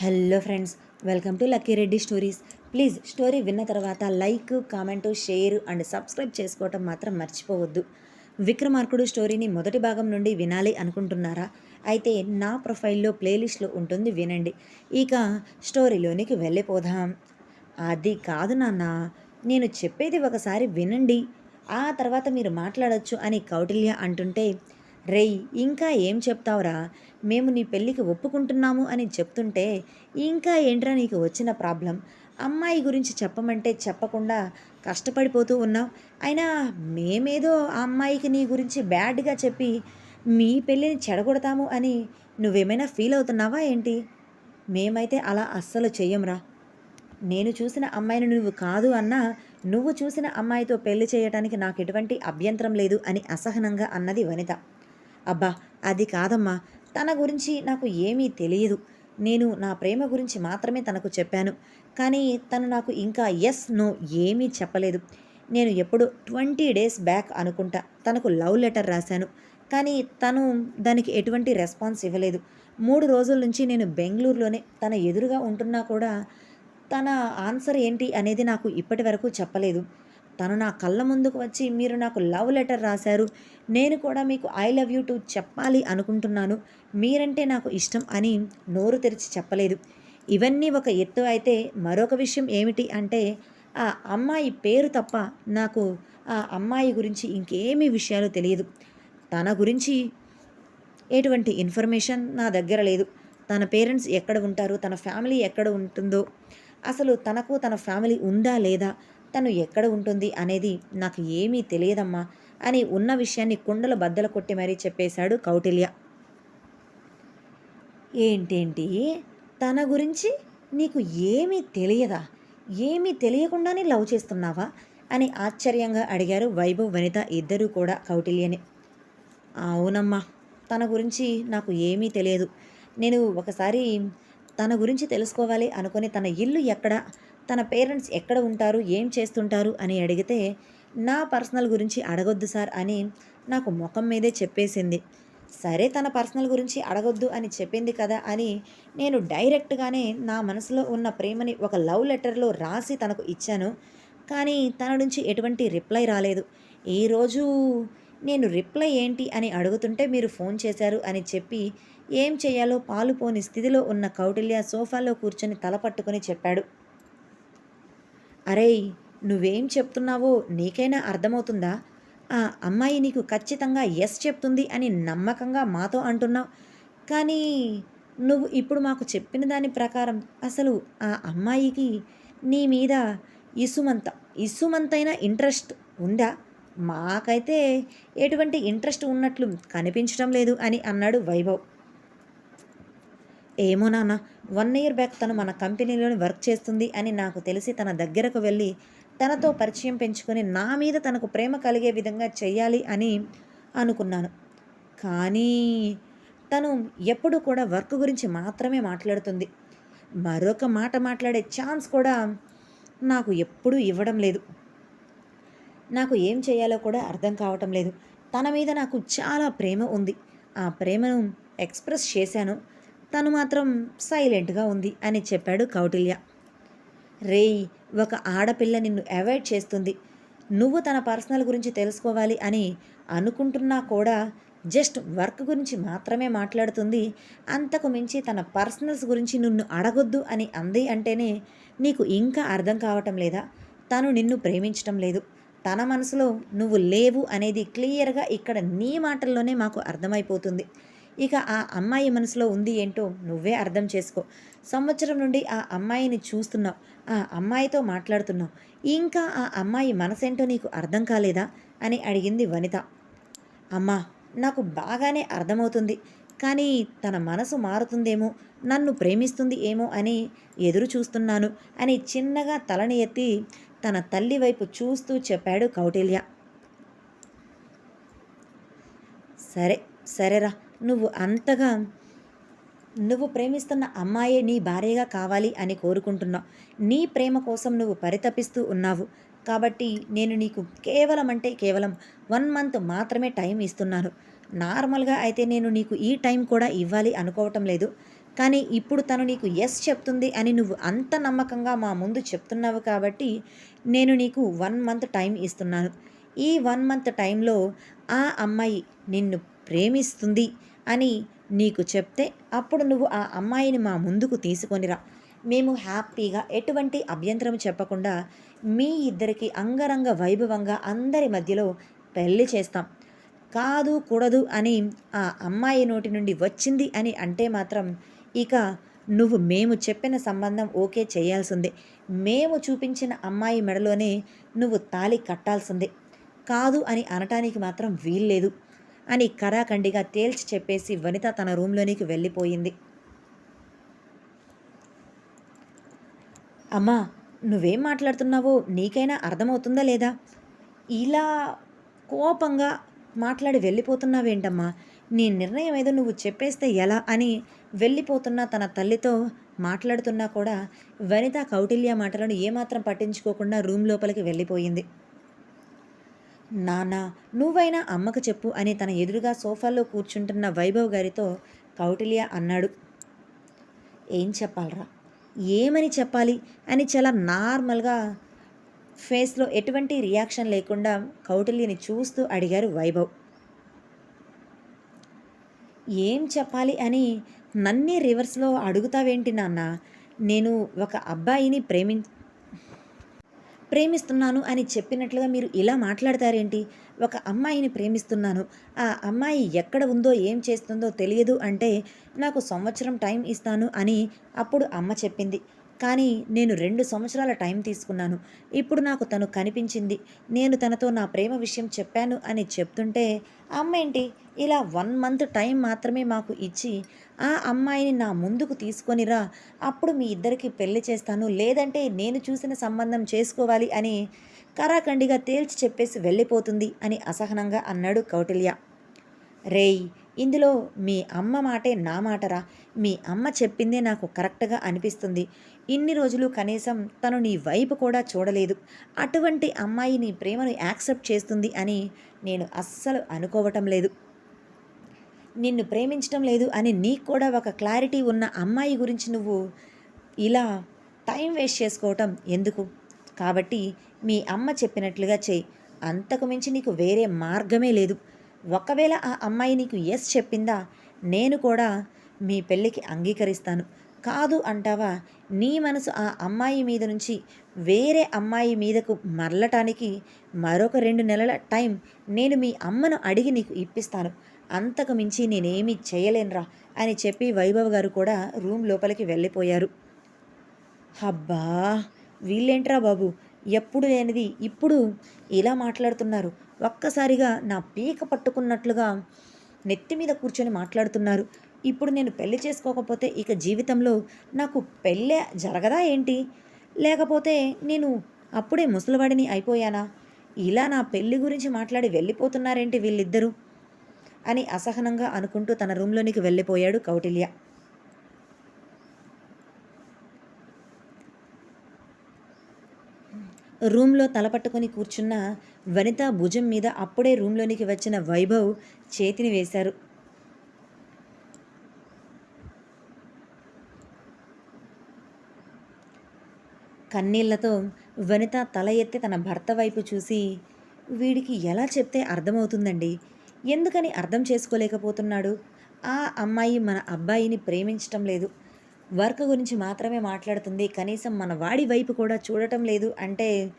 Hello friends welcome to Lucky Reddy stories. Please story విన్న తర్వాత like comment share and subscribe చేసుకోవటం మాత్రం మర్చిపోవద్దు. విక్రమార్కుడు స్టోరీని మొదటి భాగం నుండి వినాలి అనుకుంటున్నారా? అయితే నా ప్రొఫైల్లో ప్లేలిస్ట్లో ఉంటుంది వినండి. ఇక స్టోరీలోనికి వెళ్ళిపోదాం. అది కాదు నాన్న నేను చెప్పేది ఒకసారి వినండి. ఆ తర్వాత మీరు మాట్లాడచ్చు అని కౌటిల్య అంటుంటే రేయ్ ఇంకా ఏం చెప్తావురా? మేము నీ పెళ్ళికి ఒప్పుకుంటున్నాము అని చెప్తుంటే ఇంకా ఏంట్రా నీకు వచ్చిన ప్రాబ్లం? అమ్మాయి గురించి చెప్పమంటే చెప్పకుండా కష్టపడిపోతూ ఉన్నావు. అయినా మేమేదో ఆ అమ్మాయికి నీ గురించి బ్యాడ్గా చెప్పి మీ పెళ్ళిని చెడగొడతాము అని నువ్వేమైనా ఫీల్ అవుతున్నావా ఏంటి? మేమైతే అలా అస్సలు చెయ్యంరా. నేను చూసిన అమ్మాయిని నువ్వు కాదు అన్నా నువ్వు చూసిన అమ్మాయితో పెళ్ళి చేయటానికి నాకు ఎటువంటి అభ్యంతరం లేదు అని అసహనంగా అన్నది వనిత. అబ్బా అది కాదమ్మా. తన గురించి నాకు ఏమీ తెలియదు. నేను నా ప్రేమ గురించి మాత్రమే తనకు చెప్పాను. కానీ తను నాకు ఇంకా ఎస్ నో ఏమీ చెప్పలేదు. నేను ఎప్పుడు ట్వంటీ డేస్ బ్యాక్ అనుకుంటా తనకు లవ్ లెటర్ రాశాను. కానీ తను దానికి ఎటువంటి రెస్పాన్స్ ఇవ్వలేదు. మూడు రోజుల నుంచి నేను బెంగళూరులోనే తన ఎదురుగా ఉంటున్నా కూడా తన ఆన్సర్ ఏంటి అనేది నాకు ఇప్పటి వరకు చెప్పలేదు. తను నా కళ్ళ ముందుకు వచ్చి మీరు నాకు లవ్ లెటర్ రాశారు. నేను కూడా మీకు ఐ లవ్ యూ టు చెప్పాలి అనుకుంటున్నాను. మీరంటే నాకు ఇష్టం అని నోరు తెరిచి చెప్పలేదు. ఇవన్నీ ఒక ఎత్తు అయితే మరొక విషయం ఏమిటి అంటే ఆ అమ్మాయి పేరు తప్ప నాకు ఆ అమ్మాయి గురించి ఇంకేమీ విషయాలు తెలియదు. తన గురించి ఎటువంటి ఇన్ఫర్మేషన్ నా దగ్గర లేదు. తన పేరెంట్స్ ఎక్కడ ఉంటారు? తన ఫ్యామిలీ ఎక్కడ ఉంటుందో? అసలు తనకు తన ఫ్యామిలీ ఉందా లేదా? తను ఎక్కడ ఉంటుంది అనేది నాకు ఏమీ తెలియదమ్మా అని ఉన్న విషయాన్ని కుండలు బద్దలు కొట్టి మరీ చెప్పేశాడు కౌటిల్య. ఏంటేంటి? తన గురించి నీకు ఏమీ తెలియదా? ఏమీ తెలియకుండానే లవ్ చేస్తున్నావా? అని ఆశ్చర్యంగా అడిగారు వైభవ్ వనిత ఇద్దరూ కూడా కౌటిల్యని. అవునమ్మా తన గురించి నాకు ఏమీ తెలియదు. నేను ఒకసారి తన గురించి తెలుసుకోవాలి అనుకుని తన ఇల్లు ఎక్కడ తన పేరెంట్స్ ఎక్కడ ఉంటారు? ఏం చేస్తుంటారు? అని అడిగితే నా పర్సనల్ గురించి అడగొద్దు సార్ అని నాకు ముఖం మీదే చెప్పేసింది. సరే తన పర్సనల్ గురించి అడగొద్దు అని చెప్పింది కదా అని నేను డైరెక్ట్గానే నా మనసులో ఉన్న ప్రేమని ఒక లవ్ లెటర్లో రాసి తనకు ఇచ్చాను. కానీ తన నుంచి ఎటువంటి రిప్లై రాలేదు. ఈరోజు నేను రిప్లై ఏంటి అని అడుగుతుంటే మీరు ఫోన్ చేశారు అని చెప్పి ఏం చేయాలో పాలుపోని స్థితిలో ఉన్న కౌటిల్య సోఫాలో కూర్చొని తల పట్టుకొని చెప్పాడు. అరేయ్ నువ్వేం చెప్తున్నావో నీకైనా అర్థమవుతుందా? ఆ అమ్మాయి నీకు ఖచ్చితంగా ఎస్ చెప్తుంది అని నమ్మకంగా మాతో అంటున్నావు. కానీ నువ్వు ఇప్పుడు మాకు చెప్పిన దాని ప్రకారం అసలు ఆ అమ్మాయికి నీ మీద ఇసుమంత ఇసుమంతైన ఇంట్రెస్ట్ ఉందా? మాకైతే ఎటువంటి ఇంట్రెస్ట్ ఉన్నట్లు కనిపించడం లేదు అని అన్నాడు వైభవ్. ఏమో నాన్న వన్ ఇయర్ బ్యాక్ తను మన కంపెనీలోని వర్క్ చేస్తుంది అని నాకు తెలిసి తన దగ్గరకు వెళ్ళి తనతో పరిచయం పెంచుకొని నా మీద తనకు ప్రేమ కలిగే విధంగా చేయాలి అని అనుకున్నాను. కానీ తను ఎప్పుడు కూడా వర్క్ గురించి మాత్రమే మాట్లాడుతుంది. మరొక మాట మాట్లాడే ఛాన్స్ కూడా నాకు ఎప్పుడూ ఇవ్వడం లేదు. నాకు ఏం చేయాలో కూడా అర్థం కావటం లేదు. తన మీద నాకు చాలా ప్రేమ ఉంది. ఆ ప్రేమను ఎక్స్ప్రెస్ చేశాను. తను మాత్రం సైలెంట్గా ఉంది అని చెప్పాడు కౌటిల్య. రేయ్ ఒక ఆడపిల్ల నిన్ను అవాయిడ్ చేస్తుంది. నువ్వు తన పర్సనల్ గురించి తెలుసుకోవాలి అని అనుకుంటున్నా కూడా జస్ట్ వర్క్ గురించి మాత్రమే మాట్లాడుతుంది. అంతకు మించి తన పర్సనల్స్ గురించి నిన్ను అడగొద్దు అని అంది అంటేనే నీకు ఇంకా అర్థం కావటం లేదా? తను నిన్ను ప్రేమించటం లేదు. తన మనసులో నువ్వు లేవు అనేది క్లియర్గా ఇక్కడ నీ మాటల్లోనే మాకు అర్థమైపోతుంది. ఇక ఆ అమ్మాయి మనసులో ఉంది ఏంటో నువ్వే అర్థం చేసుకో. సంవత్సరం నుండి ఆ అమ్మాయిని చూస్తున్నావు. ఆ అమ్మాయితో మాట్లాడుతున్నావు. ఇంకా ఆ అమ్మాయి మనసేంటో నీకు అర్థం కాలేదా? అని అడిగింది వనిత. అమ్మా నాకు బాగానే అర్థమవుతుంది. కానీ తన మనసు మారుతుందేమో నన్ను ప్రేమిస్తుంది ఏమో అని ఎదురు చూస్తున్నాను అని చిన్నగా తలని ఎత్తి తన తల్లి వైపు చూస్తూ చెప్పాడు కౌటిల్య. సరే సరేరా. నువ్వు అంతగా నువ్వు ప్రేమిస్తున్న అమ్మాయే నీ భార్యగా కావాలి అని కోరుకుంటున్నావు. నీ ప్రేమ కోసం నువ్వు పరితపిస్తూ ఉన్నావు. కాబట్టి నేను నీకు కేవలం అంటే కేవలం వన్ మంత్ మాత్రమే టైం ఇస్తున్నాను. నార్మల్గా అయితే నేను నీకు ఈ టైం కూడా ఇవ్వాలి అనుకోవటం లేదు. కానీ ఇప్పుడు తను నీకు ఎస్ చెప్తుంది అని నువ్వు అంత నమ్మకంగా మా ముందు చెప్తున్నావు కాబట్టి నేను నీకు వన్ మంత్ టైం ఇస్తున్నాను. ఈ వన్ మంత్ టైంలో ఆ అమ్మాయి నిన్ను ప్రేమిస్తుంది. అని నీకు చెప్తే అప్పుడు నువ్వు ఆ అమ్మాయిని మా ముందుకు తీసుకొనిరా మేము హ్యాపీగా ఎటువంటి అభ్యంతరం చెప్పకుండా మీ ఇద్దరికి అంగరంగ వైభవంగా అందరి మధ్యలో పెళ్ళి చేస్తాం. కాదు కూడదు అని ఆ అమ్మాయి నోటి నుండి వచ్చింది అని అంటే మాత్రం ఇక నువ్వు మేము చెప్పిన సంబంధం ఓకే చేయాల్సిందే. మేము చూపించిన అమ్మాయి మెడలోనే నువ్వు తాళి కట్టాల్సిందే. కాదు అని అనటానికి మాత్రం వీల్లేదు. అని కరాఖండిగా తేల్చి చెప్పేసి వనిత తన రూమ్లోనికి వెళ్ళిపోయింది. అమ్మా నువ్వేం మాట్లాడుతున్నావో నీకైనా అర్థమవుతుందా లేదా? ఇలా కోపంగా మాట్లాడి వెళ్ళిపోతున్నావేంటమ్మా? నీ నిర్ణయం ఏదో నువ్వు చెప్పేస్తే ఎలా అని వెళ్ళిపోతున్న తన తల్లితో మాట్లాడుతున్నా కూడా వనిత కౌటిల్య మాటలను ఏమాత్రం పట్టించుకోకుండా రూమ్ లోపలికి వెళ్ళిపోయింది. నానా నువ్వైనా అమ్మకు చెప్పు అని తన ఎదురుగా సోఫాలో కూర్చుంటున్న వైభవ్ గారితో కౌటిల్య అన్నాడు. ఏం చెప్పాలరా? ఏమని చెప్పాలి? అని చాలా నార్మల్గా ఫేస్లో ఎటువంటి రియాక్షన్ లేకుండా కౌటిల్యని చూస్తూ అడిగారు వైభవ్. ఏం చెప్పాలి అని నన్నీ రివర్స్లో అడుగుతావేంటి నాన్న? నేను ఒక అబ్బాయిని ప్రేమి ప్రేమిస్తున్నాను అని చెప్పినట్లుగా మీరు ఇలా మాట్లాడతారేంటి? ఒక అమ్మాయిని ప్రేమిస్తున్నాను. ఆ అమ్మాయి ఎక్కడ ఉందో ఏం చేస్తుందో తెలియదు అంటే నాకు సంవత్సరం టైం ఇస్తాను అని అప్పుడు అమ్మ చెప్పింది. కానీ నేను రెండు సంవత్సరాల టైం తీసుకున్నాను. ఇప్పుడు నాకు తను కనిపించింది. నేను తనతో నా ప్రేమ విషయం చెప్పాను అని చెప్తుంటే అమ్మ ఏంటి ఇలా వన్ మంత్ టైం మాత్రమే మాకు ఇచ్చి ఆ అమ్మాయిని నా ముందుకు తీసుకొనిరా అప్పుడు మీ ఇద్దరికి పెళ్ళి చేస్తాను. లేదంటే నేను చూసిన సంబంధం చేసుకోవాలి అని కరాఖండిగా తేల్చి చెప్పేసి వెళ్ళిపోతుంది అని అసహనంగా అన్నాడు కౌటిల్య. రేయ్ ఇందులో మీ అమ్మ మాటే నా మాటరా? మీ అమ్మ చెప్పిందే నాకు కరెక్ట్గా అనిపిస్తుంది. ఇన్ని రోజులు కనీసం తను నీ వైపు కూడా చూడలేదు. అటువంటి అమ్మాయి నీ ప్రేమను యాక్సెప్ట్ చేస్తుంది అని నేను అస్సలు అనుకోవటం లేదు. నిన్ను ప్రేమించటం లేదు అని నీకు కూడా ఒక క్లారిటీ ఉన్న అమ్మాయి గురించి నువ్వు ఇలా టైం వేస్ట్ చేసుకోవటం ఎందుకు? కాబట్టి మీ అమ్మ చెప్పినట్లుగా చేయి. అంతకు మించి నీకు వేరే మార్గమే లేదు. ఒకవేళ ఆ అమ్మాయి నీకు ఎస్ చెప్పిందా నేను కూడా మీ పెళ్ళికి అంగీకరిస్తాను. కాదు అంటావా నీ మనసు ఆ అమ్మాయి మీద నుంచి వేరే అమ్మాయి మీదకు మరలటానికి మరొక రెండు నెలల టైం నేను మీ అమ్మను అడిగి నీకు ఇప్పిస్తాను. అంతకు మించి నేనేమీ చేయలేనురా అని చెప్పి వైభవ్ గారు కూడా రూమ్ లోపలికి వెళ్ళిపోయారు. అబ్బా వీళ్ళేంట్రా బాబు? ఎప్పుడు లేనిది? ఇప్పుడు ఇలా మాట్లాడుతున్నారు. ఒక్కసారిగా నా పీక పట్టుకున్నట్లుగా నెత్తి మీద కూర్చొని మాట్లాడుతున్నారు. ఇప్పుడు నేను పెళ్ళి చేసుకోకపోతే ఇక జీవితంలో నాకు పెళ్ళే జరగదా ఏంటి? లేకపోతే నేను అప్పుడే ముసలివాడిని అయిపోయానా? ఇలా నా పెళ్ళి గురించి మాట్లాడి వెళ్ళిపోతున్నారేంటి వీళ్ళిద్దరూ? అని అసహనంగా అనుకుంటూ తన రూమ్లోనికి వెళ్ళిపోయాడు కౌటిల్య. రూమ్లో తలపట్టుకొని కూర్చున్న వనిత భుజం మీద అప్పుడే రూమ్లోనికి వచ్చిన వైభవ్ చేతిని వేశారు. కన్నీళ్ళతో వనిత తల ఎత్తి తన భర్త వైపు చూసి వీడికి ఎలా చెప్తే అర్థమవుతుందండి? ఎందుకని అర్థం చేసుకోలేకపోతున్నాడు? ఆ అమ్మాయి మన అబ్బాయిని ప్రేమించటం లేదు. వర్క్ గురించి మాత్రమే మాట్లాడుతుంది. కనీసం మన వాడి వైపు కూడా చూడటం లేదు. అంటే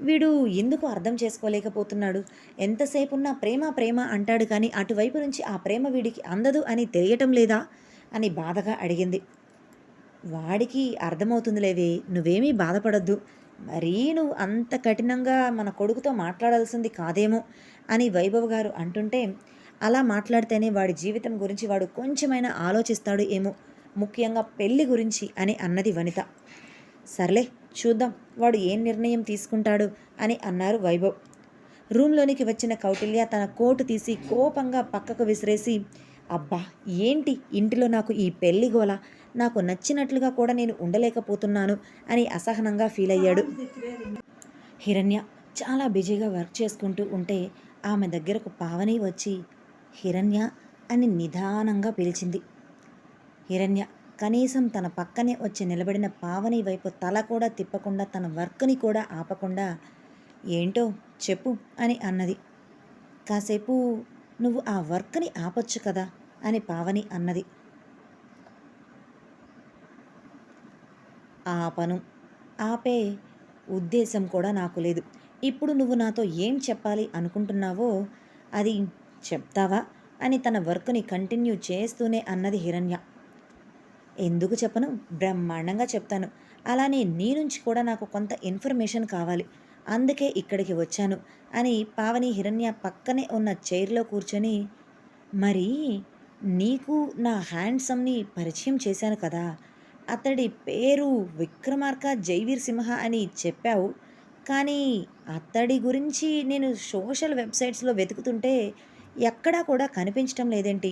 వీడు ఎందుకు అర్థం చేసుకోలేకపోతున్నాడు? ఎంతసేపు ఉన్నా ప్రేమ ప్రేమ అంటాడు కానీ అటువైపు నుంచి ఆ ప్రేమ వీడికి అందదు అని తెలియటం లేదా? అని బాధగా అడిగింది. వాడికి అర్థమవుతుందిలేవే నువ్వేమీ బాధపడద్దు. మరీ నువ్వు అంత కఠినంగా మన కొడుకుతో మాట్లాడాల్సింది కాదేమో అని వైభవ్ గారు అంటుంటే అలా మాట్లాడితేనే వాడి జీవితం గురించి వాడు కొంచెమైనా ఆలోచిస్తాడు ఏమో. ముఖ్యంగా పెళ్ళి గురించి అని అన్నది వనిత. సర్లే చూద్దాం వాడు ఏం నిర్ణయం తీసుకుంటాడు? అని అన్నారు వైభవ్. రూమ్లోనికి వచ్చిన కౌటిల్య తన కోటు తీసి కోపంగా పక్కకు విసిరేసి అబ్బా ఏంటి? ఇంటిలో నాకు ఈ పెళ్ళి గోల. నాకు నచ్చినట్లుగా కూడా నేను ఉండలేకపోతున్నాను అని అసహనంగా ఫీల్ అయ్యాడు. హిరణ్య చాలా బిజీగా వర్క్ చేసుకుంటూ ఉంటే ఆమె దగ్గరకు పావని వచ్చి హిరణ్య అని నిదానంగా పిలిచింది. హిరణ్య కనీసం తన పక్కనే వచ్చి నిలబడిన పావని వైపు తల కూడా తిప్పకుండా తన వర్క్ని కూడా ఆపకుండా ఏంటో చెప్పు అని అన్నది. కాసేపు నువ్వు ఆ వర్క్ని ఆపొచ్చు కదా అని పావని అన్నది. ఆపను. ఆపే ఉద్దేశం కూడా నాకు లేదు. ఇప్పుడు నువ్వు నాతో ఏం చెప్పాలి అనుకుంటున్నావో అది చెప్తావా అని తన వర్క్ని కంటిన్యూ చేస్తూనే అన్నది హిరణ్య. ఎందుకు చెప్పను? బ్రహ్మాండంగా చెప్తాను. అలానే నీ నుంచి కూడా నాకు కొంత ఇన్ఫర్మేషన్ కావాలి. అందుకే ఇక్కడికి వచ్చాను అని పావని హిరణ్య పక్కనే ఉన్న చైర్లో కూర్చొని మరి నీకు నా హ్యాండ్సమ్ని పరిచయం చేశాను కదా. అతడి పేరు విక్రమార్క జైవీర్ సింహ అని చెప్పావు. కానీ అతడి గురించి నేను సోషల్ వెబ్సైట్స్లో వెతుకుతుంటే ఎక్కడా కూడా కనిపించడం లేదేంటి?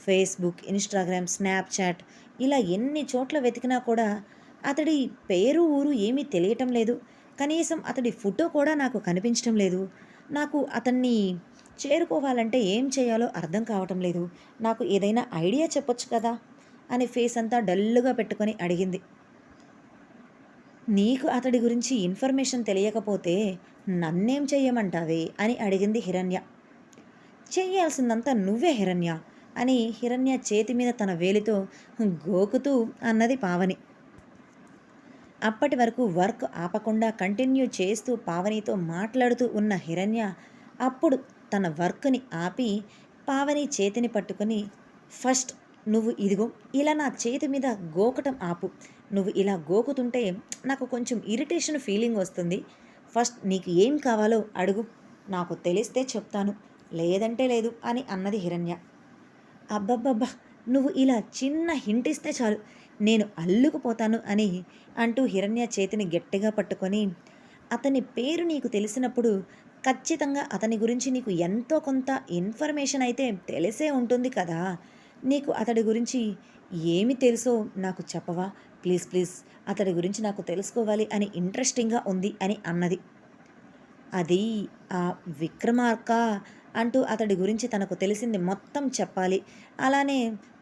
ఫేస్బుక్ ఇన్స్టాగ్రామ్ స్నాప్చాట్ ఇలా ఎన్ని చోట్ల వెతికినా కూడా అతడి పేరు ఊరు ఏమీ తెలియటం లేదు. కనీసం అతడి ఫోటో కూడా నాకు కనిపించటం లేదు. నాకు అతన్ని చేరుకోవాలంటే ఏం చేయాలో అర్థం కావటం లేదు. నాకు ఏదైనా ఐడియా చెప్పొచ్చు కదా? అని ఫేస్ అంతా డల్లుగా పెట్టుకొని అడిగింది. నీకు అతడి గురించి ఇన్ఫర్మేషన్ తెలియకపోతే నన్నేం చెయ్యమంటావే? అని అడిగింది హిరణ్య. చేయాల్సిందంతా నువ్వే హిరణ్య. అని హిరణ్య చేతి మీద తన వేలితో గోకుతూ అన్నది పావని. అప్పటి వరకు వర్క్ ఆపకుండా కంటిన్యూ చేస్తూ పావనితో మాట్లాడుతూ ఉన్న హిరణ్య అప్పుడు తన వర్క్ని ఆపి పావని చేతిని పట్టుకొని ఫస్ట్ నువ్వు ఇదిగో ఇలా నా చేతి మీద గోకటం ఆపు. నువ్వు ఇలా గోకుతుంటే నాకు కొంచెం ఇరిటేషన్ ఫీలింగ్ వస్తుంది. ఫస్ట్ నీకు ఏం కావాలో అడుగు. నాకు తెలిస్తే చెప్తాను. లేదంటే లేదు అని అన్నది హిరణ్య. అబ్బబ్బబ్బా నువ్వు ఇలా చిన్న హింట్ ఇస్తే చాలు. నేను అల్లుకుపోతాను అని అంటూ హిరణ్య చేతిని గట్టిగా పట్టుకొని అతని పేరు నీకు తెలిసినప్పుడు ఖచ్చితంగా అతని గురించి నీకు ఎంతో కొంత ఇన్ఫర్మేషన్ అయితే తెలిసే ఉంటుంది కదా. నీకు అతడి గురించి ఏమి తెలుసో నాకు చెప్పవా? ప్లీజ్ ప్లీజ్ అతడి గురించి నాకు తెలుసుకోవాలి అని ఇంట్రెస్టింగ్గా ఉంది అని అన్నది. అది ఆ విక్రమార్క అంటూ అతడి గురించి తనకు తెలిసింది మొత్తం చెప్పాలి. అలానే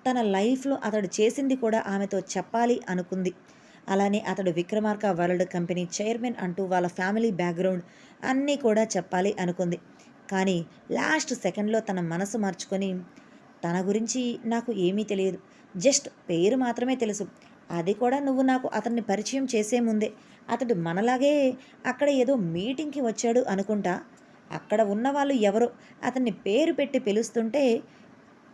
తన లైఫ్లో అతడు చేసింది కూడా ఆమెతో చెప్పాలి అనుకుంది. అలానే అతడు విక్రమార్క వరల్డ్ కంపెనీ చైర్మన్ అంటూ వాళ్ళ ఫ్యామిలీ బ్యాక్గ్రౌండ్ అన్నీ కూడా చెప్పాలి అనుకుంది. కానీ లాస్ట్ సెకండ్లో తన మనసు మార్చుకొని తన గురించి నాకు ఏమీ తెలియదు. జస్ట్ పేరు మాత్రమే తెలుసు. అది కూడా నువ్వు నాకు అతన్ని పరిచయం చేసే ముందే. అతడు మనలాగే అక్కడ ఏదో మీటింగ్కి వచ్చాడు అనుకుంటా. అక్కడ ఉన్న వాళ్ళు ఎవరో? అతన్ని పేరు పెట్టి పిలుస్తుంటే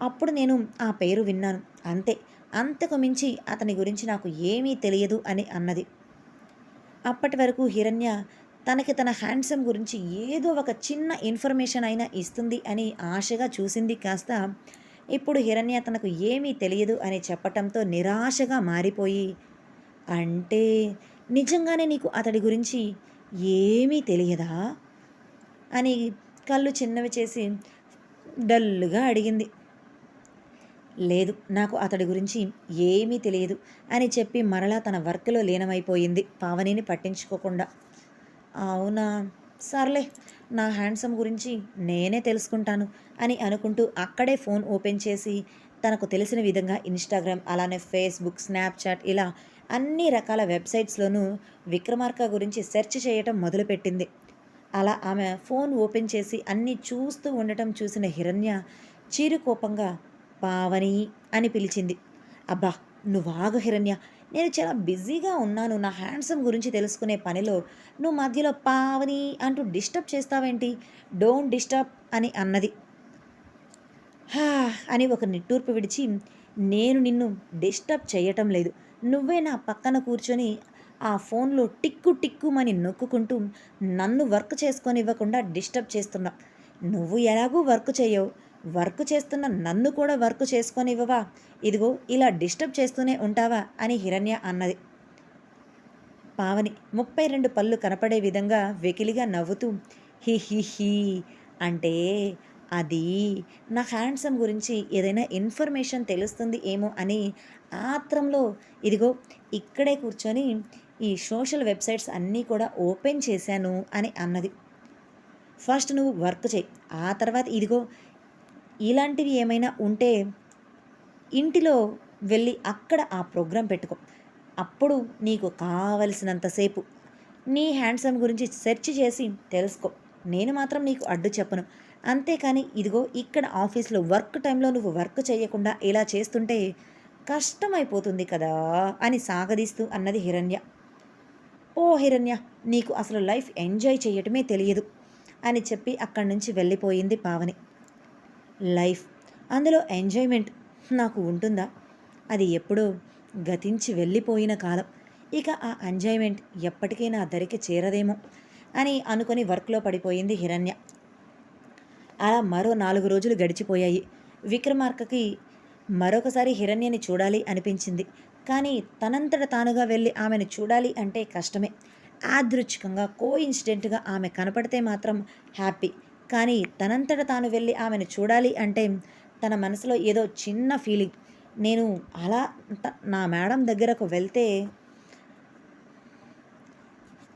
అప్పుడు నేను ఆ పేరు విన్నాను. అంతే. అంతకు మించి అతని గురించి నాకు ఏమీ తెలియదు అని అన్నది. అప్పటి వరకు హిరణ్య తనకి తన హ్యాండ్సమ్ గురించి ఏదో ఒక చిన్న ఇన్ఫర్మేషన్ అయినా ఇస్తుంది అని ఆశగా చూసింది కాస్త. ఇప్పుడు హిరణ్య తనకు ఏమీ తెలియదు అని చెప్పటంతో నిరాశగా మారిపోయి అంటే నిజంగానే నీకు అతడి గురించి ఏమీ తెలియదా? అని కళ్ళు చిన్నవి చేసి డల్లుగా అడిగింది. లేదు నాకు అతడి గురించి ఏమీ తెలియదు అని చెప్పి మరలా తన వర్క్లో లీనమైపోయింది పావనిని పట్టించుకోకుండా. అవునా? సర్లే నా హ్యాండ్సమ్ గురించి నేనే తెలుసుకుంటాను అని అనుకుంటూ అక్కడే ఫోన్ ఓపెన్ చేసి తనకు తెలిసిన విధంగా ఇన్స్టాగ్రామ్ అలానే ఫేస్బుక్ స్నాప్చాట్ ఇలా అన్ని రకాల వెబ్సైట్స్లోనూ విక్రమార్క గురించి సెర్చ్ చేయటం మొదలుపెట్టింది. అలా ఆమె ఫోన్ ఓపెన్ చేసి అన్నీ చూస్తూ ఉండటం చూసిన హిరణ్య చీరుకోపంగా పావని అని పిలిచింది. అబ్బా నువ్వు ఆగు హిరణ్య. నేను చాలా బిజీగా ఉన్నాను. నా హ్యాండ్సమ్ గురించి తెలుసుకునే పనిలో నువ్వు మధ్యలో పావని అంటూ డిస్టర్బ్ చేస్తావేంటి? డోంట్ డిస్టర్బ్ అని అన్నది. హా అని ఒక నిట్టూర్పు విడిచి నేను నిన్ను డిస్టర్బ్ చేయటం లేదు. నువ్వే నా పక్కన కూర్చొని ఆ ఫోన్లో టిక్కు టిక్కుమని నొక్కుకుంటూ నన్ను వర్క్ చేసుకొనివ్వకుండా డిస్టర్బ్ చేస్తున్నా. నువ్వు ఎలాగూ వర్క్ చేయవు. వర్క్ చేస్తున్న నన్ను కూడా వర్క్ చేసుకొనివ్వవా? ఇదిగో ఇలా డిస్టర్బ్ చేస్తూనే ఉంటావా? అని హిరణ్య అన్నది. పావని ముప్పై రెండు పళ్ళు కనపడే విధంగా వెకిలిగా నవ్వుతూ హి హి హి అంటే అది నా హ్యాండ్సమ్ గురించి ఏదైనా ఇన్ఫర్మేషన్ తెలుస్తుంది ఏమో అని ఆత్రంలో ఇదిగో ఇక్కడే కూర్చొని ఈ సోషల్ వెబ్సైట్స్ అన్నీ కూడా ఓపెన్ చేశాను అని అన్నది. ఫస్ట్ నువ్వు వర్క్ చేయి ఆ తర్వాత ఇదిగో ఇలాంటివి ఏమైనా ఉంటే ఇంటిలో వెళ్ళి అక్కడ ఆ ప్రోగ్రాం పెట్టుకో. అప్పుడు నీకు కావలసినంతసేపు నీ హ్యాండ్సమ్ గురించి సెర్చ్ చేసి తెలుసుకో. నేను మాత్రం నీకు అడ్డు చెప్పను. అంతేకాని ఇదిగో ఇక్కడ ఆఫీస్లో వర్క్ టైంలో నువ్వు వర్క్ చేయకుండా ఇలా చేస్తుంటే కష్టమైపోతుంది కదా అని సాగదీస్తూ అన్నది హిరణ్య. ఓ హిరణ్య నీకు అసలు లైఫ్ ఎంజాయ్ చేయటమే తెలియదు అని చెప్పి అక్కడి నుంచి వెళ్ళిపోయింది పావని. లైఫ్ అందులో ఎంజాయ్మెంట్ నాకు ఉంటుందా? అది ఎప్పుడో గతించి వెళ్ళిపోయిన కాలం. ఇక ఆ ఎంజాయ్మెంట్ ఎప్పటికీ నా దరికి చేరదేమో అని అనుకొని వర్క్లో పడిపోయింది హిరణ్య. అలా మరో నాలుగు రోజులు గడిచిపోయాయి. విక్రమార్కకి మరొకసారి హిరణ్యని చూడాలి అనిపించింది. కానీ తనంతట తానుగా వెళ్ళి ఆమెను చూడాలి అంటే కష్టమే. యాదృచ్ఛికంగా కో ఇన్సిడెంట్గా ఆమె కనపడితే మాత్రం హ్యాపీ. కానీ తనంతట తాను వెళ్ళి ఆమెను చూడాలి అంటే తన మనసులో ఏదో చిన్న ఫీలింగ్. నేను అలా నా మేడం దగ్గరకు వెళ్తే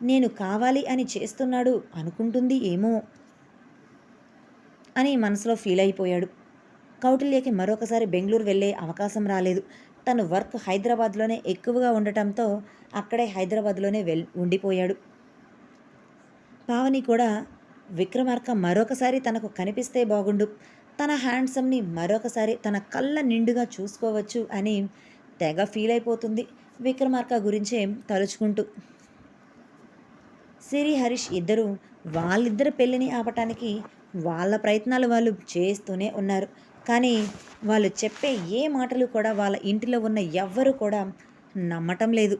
నేను కావాలి అని చేస్తున్నాడు అనుకుంటుంది ఏమో అని మనసులో ఫీల్ అయిపోయాడు. కౌటిల్యకి మరొకసారి బెంగళూరు వెళ్ళే అవకాశం రాలేదు. తను వర్క్ హైదరాబాద్లోనే ఎక్కువగా ఉండటంతో అక్కడే హైదరాబాద్లోనే వెల్ ఉండిపోయాడు. పావని కూడా విక్రమార్క మరొకసారి తనకు కనిపిస్తే బాగుండు. తన హ్యాండ్సమ్ని మరొకసారి తన కళ్ళ నిండుగా చూసుకోవచ్చు అని తెగ ఫీల్ అయిపోతుంది విక్రమార్క గురించే తలుచుకుంటూ. సిరి హరీష్ ఇద్దరు వాళ్ళిద్దరి పెళ్ళిని ఆపటానికి వాళ్ళ ప్రయత్నాలు వాళ్ళు చేస్తూనే ఉన్నారు. కానీ వాళ్ళు చెప్పే ఏ మాటలు కూడా వాళ్ళ ఇంటిలో ఉన్న ఎవ్వరు కూడా నమ్మటం లేదు.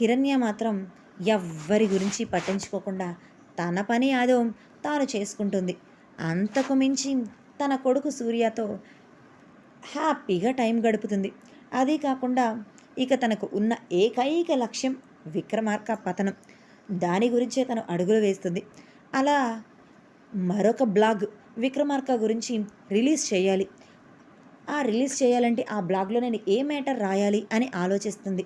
హిరణ్య మాత్రం ఎవ్వరి గురించి పట్టించుకోకుండా తన పని ఆదో తాను చేసుకుంటుంది. అంతకు మించి తన కొడుకు సూర్యతో హ్యాపీగా టైం గడుపుతుంది. అదే కాకుండా ఇక తనకు ఉన్న ఏకైక లక్ష్యం విక్రమార్క పతనం. దాని గురించే తను అడుగులు వేస్తుంది. అలా మరొక బ్లాగ్ విక్రమార్క గురించి రిలీజ్ చేయాలి. ఆ రిలీజ్ చేయాలంటే ఆ బ్లాగ్లో నేను ఏ మ్యాటర్ రాయాలి అని ఆలోచిస్తుంది.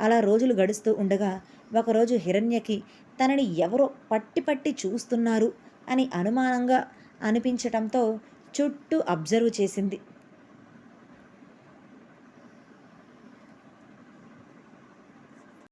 అలా రోజులు గడుస్తూ ఉండగా ఒకరోజు హిరణ్యకి తనని ఎవరో పట్టి పట్టి చూస్తున్నారు అని అనుమానంగా అనిపించటంతో చుట్టూ అబ్జర్వ్ చేసింది.